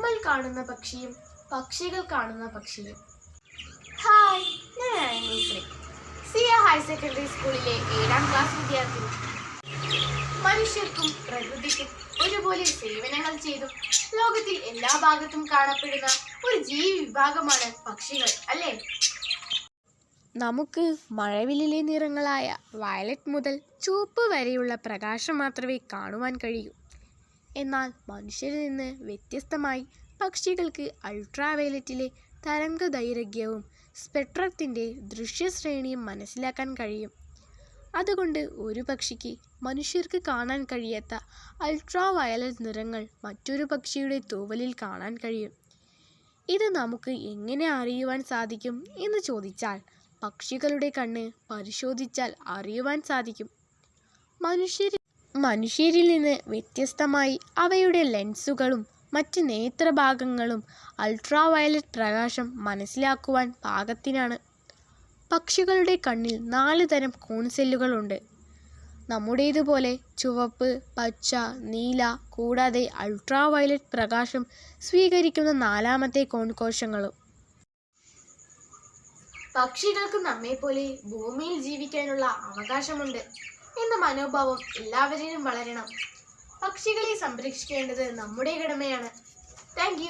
നമ്മൾ കാണുന്ന പക്ഷിയും പക്ഷികൾ കാണുന്ന പക്ഷിയും. ഹായ് ഞാൻ ശ്രീ സിയ ഹയർ സെക്കൻഡറി സ്കൂളിലെ ഏഴാം ക്ലാസ് വിദ്യാർത്ഥി മനുഷ്യർക്കും പ്രകൃതിക്കും ഒരുപോലെ സേവനങ്ങൾ ചെയ്തും ലോകത്തിൽ എല്ലാ ഭാഗത്തും കാണപ്പെടുന്ന ഒരു ജീവി വിഭാഗമാണ് പക്ഷികൾ അല്ലേ? നമുക്ക് മഴവില്ലിലെ നിറങ്ങളായ വയലറ്റ് മുതൽ ചുവപ്പ് വരെയുള്ള പ്രകാശം മാത്രമേ കാണുവാൻ കഴിയൂ. എന്നാൽ മനുഷ്യരിൽ നിന്ന് വ്യത്യസ്തമായി പക്ഷികൾക്ക് അൾട്രാവയലറ്റിലെ തരംഗ ദൈർഘ്യവും സ്പെക്ട്രത്തിന്റെ ദൃശ്യശ്രേണിയും മനസ്സിലാക്കാൻ കഴിയും. അതുകൊണ്ട് ഒരു പക്ഷിക്ക് മനുഷ്യർക്ക് കാണാൻ കഴിയാത്ത അൾട്രാവയലറ്റ് നിറങ്ങൾ മറ്റൊരു പക്ഷിയുടെ തൂവലിൽ കാണാൻ കഴിയും. ഇത് നമുക്ക് എങ്ങനെ അറിയുവാൻ സാധിക്കും എന്ന് ചോദിച്ചാൽ പക്ഷികളുടെ കണ്ണ് പരിശോധിച്ചാൽ അറിയുവാൻ സാധിക്കും. മനുഷ്യർ മനുഷ്യരിൽ നിന്ന് വ്യത്യസ്തമായി അവയുടെ ലെൻസുകളും മറ്റ് നേത്രഭാഗങ്ങളും അൾട്രാ വയലറ്റ് പ്രകാശം മനസ്സിലാക്കുവാൻ പാകത്തിനാണ്. പക്ഷികളുടെ കണ്ണിൽ നാല് തരം കോൺസെല്ലുകളുണ്ട് നമ്മുടേതുപോലെ ചുവപ്പ് പച്ച നീല കൂടാതെ അൾട്രാ വയലറ്റ് പ്രകാശം സ്വീകരിക്കുന്ന നാലാമത്തെ കോൺകോശങ്ങളും. പക്ഷികൾക്ക് നമ്മെപ്പോലെ ഭൂമിയിൽ ജീവിക്കാനുള്ള അവകാശമുണ്ട്. എന്ന മനോഭാവം എല്ലാവരിലും വളരണം. പക്ഷികളെ സംരക്ഷിക്കേണ്ടത് നമ്മുടെ കടമയാണ്. താങ്ക്